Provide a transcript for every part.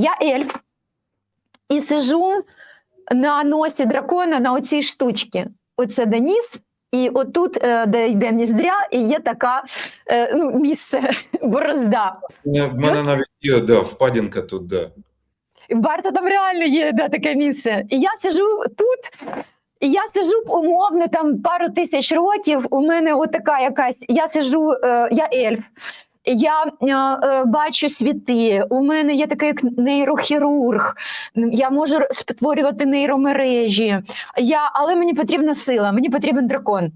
я ельф і сижу на носі дракона на оцій штучці. Оце Деніс. І отут, е, де йде ніздря, і є така е, ну, місце борозда. В мене навіть є да, впадінка тут, да. В Барта там реально є да, таке місце. І я сижу тут, і я сижу умовно там пару тисяч років. У мене отака якась. Я сижу, е, я ельф. Я е, е, бачу світи, у мене є такий як нейрохірург, я можу створювати нейромережі. Я, але мені потрібна сила, мені потрібен дракон.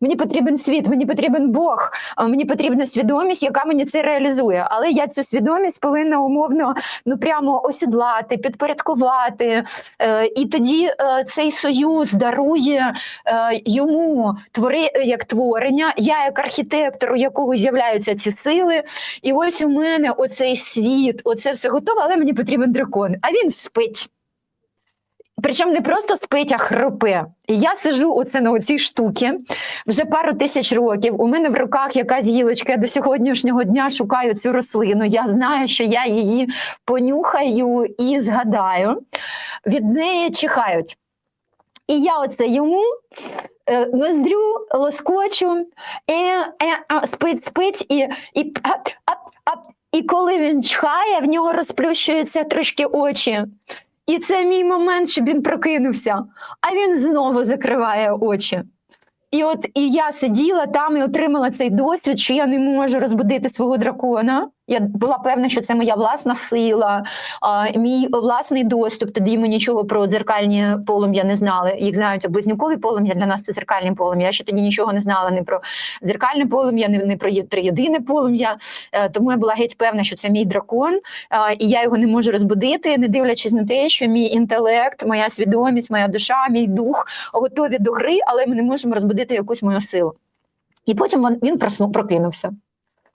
Мені потрібен світ, мені потрібен Бог, мені потрібна свідомість, яка мені це реалізує. Але я цю свідомість повинна умовно ну прямо осідлати, підпорядкувати. Е, і тоді е, цей союз дарує е, йому твори як творення. Я як архітектор, у якого з'являються ці сили. І ось у мене оцей світ, оце все готове, але мені потрібен дракон. А він спить. Причому не просто спить, а хропе. І я сижу оце на оцій штуці вже пару тисяч років. У мене в руках якась гілочка. Я до сьогоднішнього дня шукаю цю рослину. Я знаю, що я її понюхаю і згадаю. Від неї чихають. І я оце йому е, ноздрю, лоскочу, і, е, а, спить, спить, і, і, і коли він чхає, в нього розплющуються трошки очі. І це мій момент, щоб він прокинувся. А він знову закриває очі. І от і я сиділа там і отримала цей досвід, що я не можу розбудити свого дракона. Я була певна, що це моя власна сила, мій власний доступ. Тоді ми нічого про дзеркальні полум'я не знали. Їх знають як близнюкові полум'я. Для нас це дзеркальні полум'я. Я ще тоді нічого не знала ні про дзеркальне полум'я, ні про триєдине полум'я. Е, Тому я була геть певна, що це мій дракон, і я його не можу розбудити, не дивлячись на те, що мій інтелект, моя свідомість, моя душа, мій дух готові до гри, але ми не можемо розбудити якусь мою силу. І потім він- прокинувся.